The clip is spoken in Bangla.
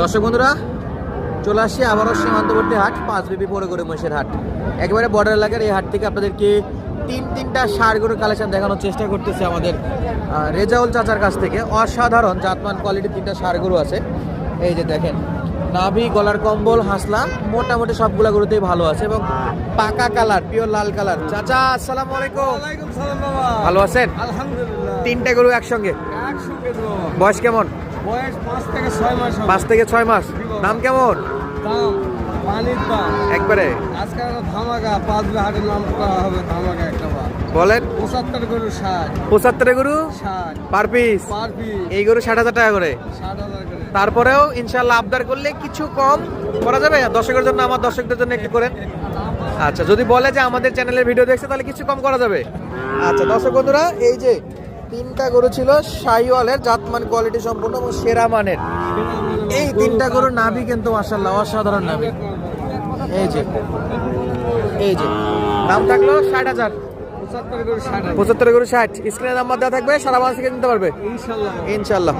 দর্শক বন্ধুরা চলে আসছি আবারও সীমান্তবর্তী হাট পাঁচ বিবি পরে মহিষের হাট। একেবারে বর্ডার এলাকার এই হাট থেকে আপনাদেরকে তিন তিনটা ষাড় গরুর কালেকশন দেখানোর চেষ্টা করতেছে আমাদের রেজাউল চাচার কাছ থেকে। অসাধারণ জাতমান কোয়ালিটির তিনটা ষাড় গরু আছে। এই যে দেখেন নাভি গলার কম্বল হাসলা মোটামুটি সবগুলা গরুতেই ভালো আছে এবং পাকা কালার পিওর লাল কালার। চাচা আসসালামু আলাইকুম। ভালো আছেন? আলহামদুলিল্লাহ। তিনটা গরু একসঙ্গে? বয়স কেমন? বয়স পাঁচ থেকে ছয় মাস পাঁচ থেকে ছয় মাস। দাম কেমন? দাম পানির দাম। একবারে? আজকাল ধামাকা পাঁচ হাটের নাম করা হবে ধামাকা একটা বলেন। পঁচাত্তর গরু ষাট। পঁচাত্তর গরু? ষাট। পার পিস পার পিস এই গরু ষাট হাজার টাকা করে? ষাট হাজার করে। তারপরেও ইনশাল্লাহ আবদার করলে কিছু কম করা যাবে? দর্শকের জন্য আমার দর্শকদের জন্য একটু করেন। আচ্ছা যদি বলে যে আমাদের চ্যানেলের ভিডিও দেখছে তাহলে কিছু কম করা যাবে? আচ্ছা দর্শক বন্ধুরা এই যে তিনটা গরু ছিল শাহিওয়ালের জাতমান কোয়ালিটি সম্পূর্ণ এবং সেরা মানের। এই তিনটা গরু নাভি কিন্তু মাসাল্লাহ অসাধারণ নাভি। এই যে এই যে দাম থাকল ষাট হাজার। পঁচাত্তর গরু ষাট হাজার। পঁচাত্তর গরু ষাট স্ক্রিনের নাম্বার দেওয়া থাকবে সারা মাস থেকে নিতে পারবে। ইনশাল্লাহ। ইনশাল্লাহ।